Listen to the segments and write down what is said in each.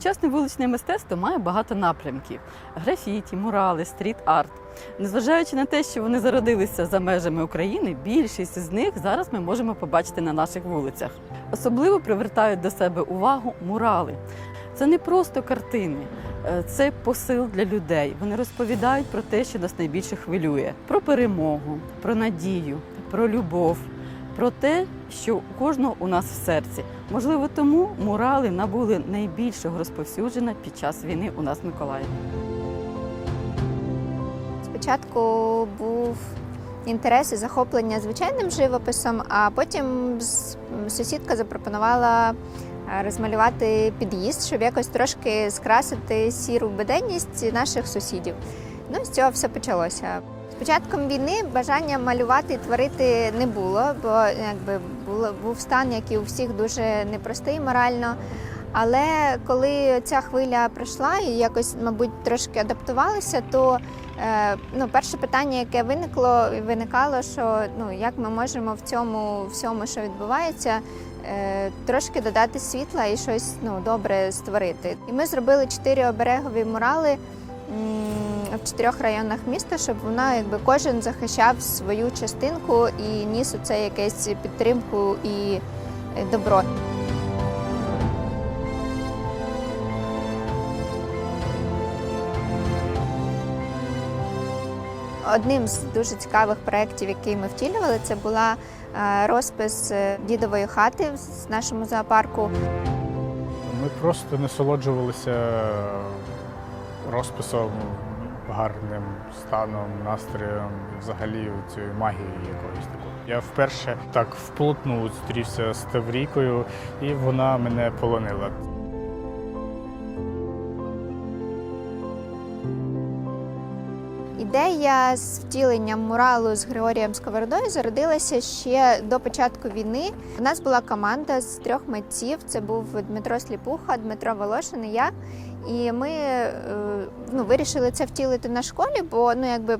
Сучасне вуличне мистецтво має багато напрямків: графіті, мурали, стріт-арт. Незважаючи на те, що вони зародилися за межами України, більшість з них зараз ми можемо побачити на наших вулицях. Особливо привертають до себе увагу мурали. Це не просто картини, е, це посил для людей. Вони розповідають про те, що нас найбільше хвилює: про перемогу, про надію, про любов, про те, що у кожного у нас в серці. Можливо, тому мурали набули найбільшого розповсюдження під час війни у нас в Миколаєві. Спочатку був інтерес і захоплення звичайним живописом, а потім сусідка запропонувала е, розмалювати під'їзд, щоб якось трошки скрасити сіру буденність наших сусідів. Ну, з цього все почалося. Початком війни бажання малювати і творити не було, бо якби було, був стан, як і у всіх, дуже непростий морально. Але коли ця хвиля пройшла і якось, мабуть, трошки адаптувалися, то е, ну, перше питання, яке виникло, виникало, що ну як ми можемо в цьому всьому, що відбувається, е, трошки додати світла і щось ну добре створити. І ми зробили чотири оберегові мурали в чотирьох районах міста, щоб вона якби кожен захищав свою частинку і ніс у це якесь підтримку і е, добро. Одним з дуже цікавих проєктів, який ми втілювали, це була е, розпис е, дідової хати в нашому зоопарку. Ми просто насолоджувалися розписом, гарним станом, настроєм, взагалі цією магією якоюсь такою. Я вперше так вплотну зустрівся з Таврійкою, і вона мене полонила. Ідея з втіленням муралу з Григорієм Сковородою зародилася ще до початку війни. У нас була команда з трьох митців. Це був Дмитро Сліпуха, Дмитро Волошин і я. І ми е, ну, вирішили це втілити на школі, бо ну, якби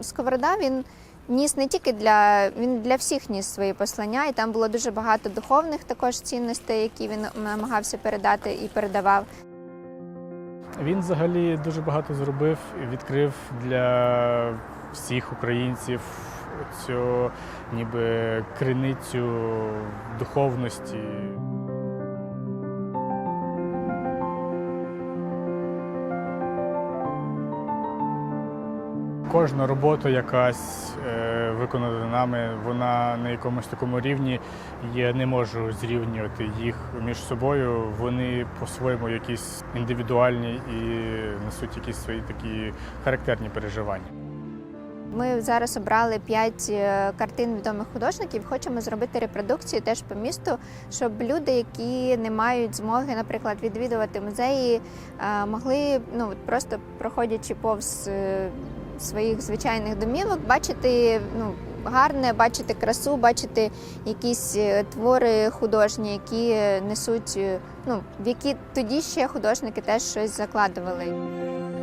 Сковорода він ніс не тільки для він для всіх ніс свої послання, і там було дуже багато духовних також цінностей, які він намагався передати і передавав. Він взагалі дуже багато зробив і відкрив для всіх українців цю ніби криницю духовності. Кожна робота, якась е, виконана нами, вона на якомусь такому рівні. Я не можу зрівнювати їх між собою. Вони по-своєму якісь індивідуальні і несуть якісь свої такі характерні переживання. Ми зараз обрали п'ять е, картин відомих художників. Хочемо зробити репродукцію теж по місту, щоб люди, які не мають змоги, наприклад, відвідувати музеї, е, могли ну просто проходячи повз е, своїх звичайних домівок, бачити ну. Гарне бачити красу, бачити якісь е, твори художні, які несуть, е, ну в які тоді ще художники теж щось закладували.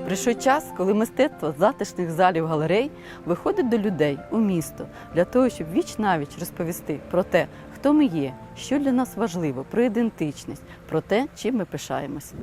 Прийшов час, коли мистецтво затишних залів галерей виходить до людей у місто для того, щоб віч навіч розповісти про те, хто ми є, що для нас важливо, про ідентичність, про те, чим ми пишаємось.